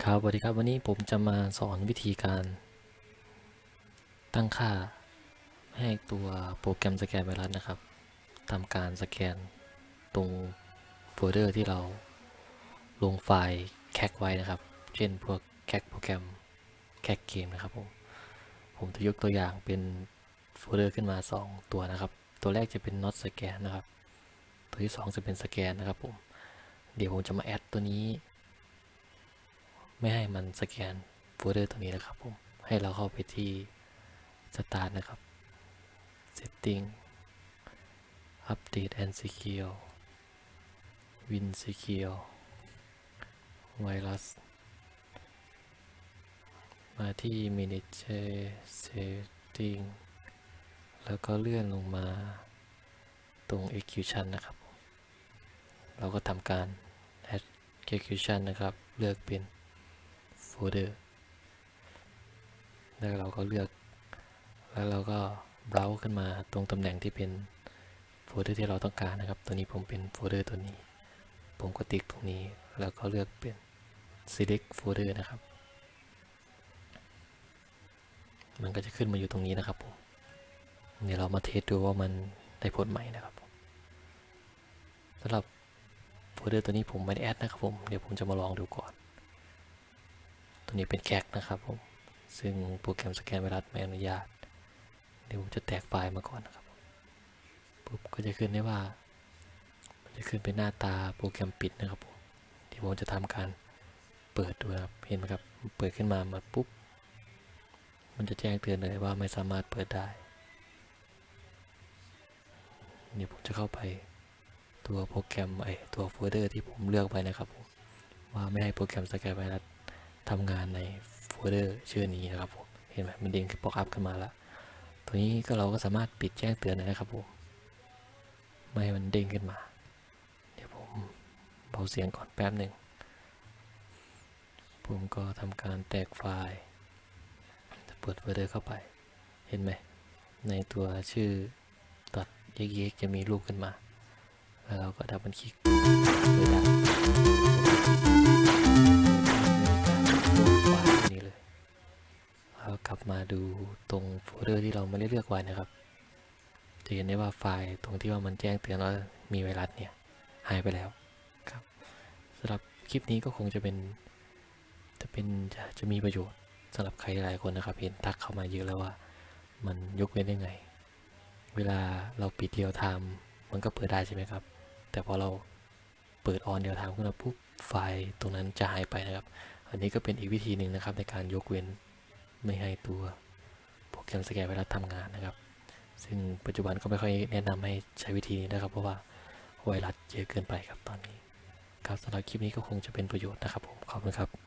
ครับสวัสดีครับวันนี้ผมจะมาสอนวิธีการตั้งค่าให้ตัวโปรแกรมสแกนไวรัสนะครับทำการสแกนตรงโฟลเดอร์ที่เราลงไฟล์แคกไว้นะครับ เช่นพวกแคกโปรแกรมแคกเกมนะครับผมผมจะยกตัวอย่างเป็นโฟลเดอร์ขึ้นมา 2 ตัวนะครับ ตัวแรกจะเป็น not scan นะครับ ตัวที่ 2 จะเป็นสแกนนะครับผมเดี๋ยวผมจะมาแอดตัวนี้ ไม่ให้มันสแกนโฟลเดอร์ตัวนี้นะครับผม ให้เราเข้าไปที่ Start นะครับ Setting Update and Secure Win Secure Virus มาที่ Manager Setting แล้วก็เลื่อนลงมาตรง Execution นะครับ เราก็ทำการ Add Execution นะครับ เลือกเป็น โฟลเดอร์ แล้วเราก็เลือก แล้วเราก็ browse ขึ้นมาตรงตำแหน่งที่เป็นโฟลเดอร์ที่เราต้องการนะครับ ตัวนี้ผมเป็นโฟลเดอร์ตัวนี้ ผมก็ติ๊กตรงนี้ แล้วก็เลือกเป็น select folder นะครับ มันก็จะขึ้นมาอยู่ตรงนี้นะครับผม เดี๋ยวเรามาเทสดูว่ามันได้ผลไหมนะครับสำหรับโฟลเดอร์ตัวนี้ผมไม่ได้แอดนะครับผม เดี๋ยวผมจะมาลองดูก่อน ตัวนี้เป็นแคกนะครับผม ซึ่งโปรแกรมสแกนไวรัสไม่อนุญาต เดี๋ยวผมจะแตกไฟล์มาก่อนนะครับปุ๊บก็จะขึ้นได้ว่า มันจะขึ้นเป็นหน้าตาโปรแกรมปิดนะครับผมที่ผมจะทำการเปิดดูครับ เห็นไหมครับ เปิดขึ้นมามาปุ๊บ มันจะแจ้งเตือนเลยว่าไม่สามารถเปิดได้ เดี๋ยวผมจะเข้าไปตัวโปรแกรมไอตัวโฟลเดอร์ที่ผมเลือกไว้นะครับผมว่าไม่ให้โปรแกรมสแกนไวรัส ทำงานในโฟลเดอร์ชื่อนี้นะครับผมเห็นไหมมันเด้งขึ้นป๊อปอัพขึ้นมาแล้วตัวนี้ก็เราก็สามารถปิดแจ้งเตือนได้นะครับผมไม่ให้มันเด้งขึ้นมา เดี๋ยวผมเบาเสียงก่อนแป๊บหนึ่งผมก็ทำการแตกไฟล์เปิดโฟลเดอร์เข้าไป เห็นไหมในตัวชื่อตัดเย็กๆจะมีรูปขึ้นมา แล้วเราก็ดับเบิลคลิกเปิด กลับมาดูตรงโฟลเดอร์ที่เราไม่ได้เลือกไว้นะครับ จะเห็นได้ว่าไฟล์ตรงที่ว่ามันแจ้งเตือนว่ามีไวรัสเนี่ยหายไปแล้วครับสำหรับคลิปนี้ก็คงจะเป็น จะเป็นจะจะมีประโยชน์สำหรับใครหลายคนนะครับ เห็นทักเข้ามาเยอะแล้วว่า มันยกเว้นยังไง เวลาเราปิดเรียลไทม์มันก็เปิดได้ใช่ไหมครับ แต่พอเราเปิดออนเรียลไทม์ขึ้นมาปุ๊บไฟล์ตรงนั้นจะหายไปนะครับ อันนี้ก็เป็นอีกวิธีหนึ่งนะครับในการยกเว้น ไม่ให้ตัวโปรแกรมสแกนไวรัสทำงานนะครับ ซึ่งปัจจุบันก็ไม่ค่อยแนะนำให้ใช้วิธีนี้นะครับ เพราะว่าไวรัสเยอะเกินไปครับตอนนี้ ครับสำหรับคลิปนี้ก็คงจะเป็นประโยชน์นะครับผมขอบคุณครับ